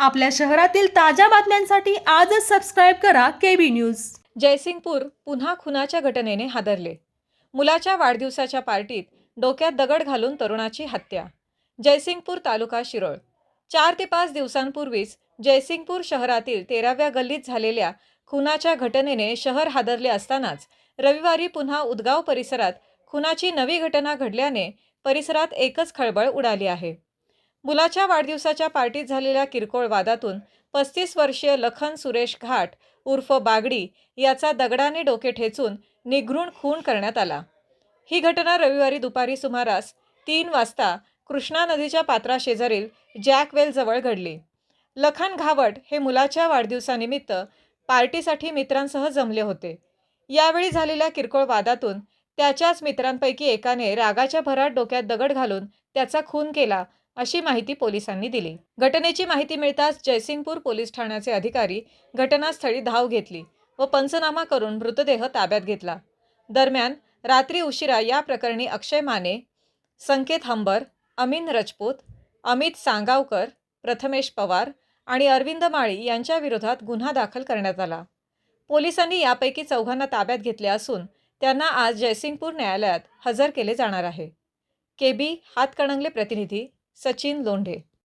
आपल्या शहरातील ताज्या बातम्यांसाठी आजच सबस्क्राईब करा केबी न्यूज जयसिंगपूर पुन्हा खुनाच्या घटनेने हादरले. मुलाच्या वाढदिवसाच्या पार्टीत डोक्यात दगड घालून तरुणाची हत्या. जयसिंगपूर तालुका शिरोळ. चार ते पाच दिवसांपूर्वीच जयसिंगपूर शहरातील तेराव्या गल्लीत झालेल्या खुनाच्या घटनेने शहर हादरले असतानाच रविवारी पुन्हा उदगाव परिसरात खुनाची नवी घटना घडल्याने परिसरात एकच खळबळ उडाली आहे. मुलाच्या वाढदिवसाच्या पार्टीत झालेल्या किरकोळ वादातून पस्तीस वर्षीय लखन सुरेश घाट उर्फ बागडी याचा दगडाने डोके ठेचून निघृण खून करण्यात आला. ही घटना रविवारी दुपारी सुमारास तीन वाजता कृष्णा नदीच्या पात्राशेजारील जॅकवेलजवळ घडली. लखन घावट हे मुलाच्या वाढदिवसानिमित्त पार्टीसाठी मित्रांसह जमले होते. यावेळी झालेल्या किरकोळ वादातून त्याच्याच मित्रांपैकी एकाने रागाच्या भरात डोक्यात दगड घालून त्याचा खून केला अशी माहिती पोलिसांनी दिली. घटनेची माहिती मिळताच जयसिंगपूर पोलीस ठाण्याचे अधिकारी घटनास्थळी धाव घेतली व पंचनामा करून मृतदेह ताब्यात घेतला. दरम्यान रात्री उशिरा या प्रकरणी अक्षय माने संकेत हंबर अमीन रजपूत अमित सांगावकर प्रथमेश पवार आणि अरविंद माळी यांच्या विरोधात गुन्हा दाखल करण्यात आला. पोलिसांनी यापैकी चौघांना ताब्यात घेतले असून त्यांना आज जयसिंगपूर न्यायालयात हजर केले जाणार आहे. केबी हातकणंगले प्रतिनिधी सचिन लोंढे.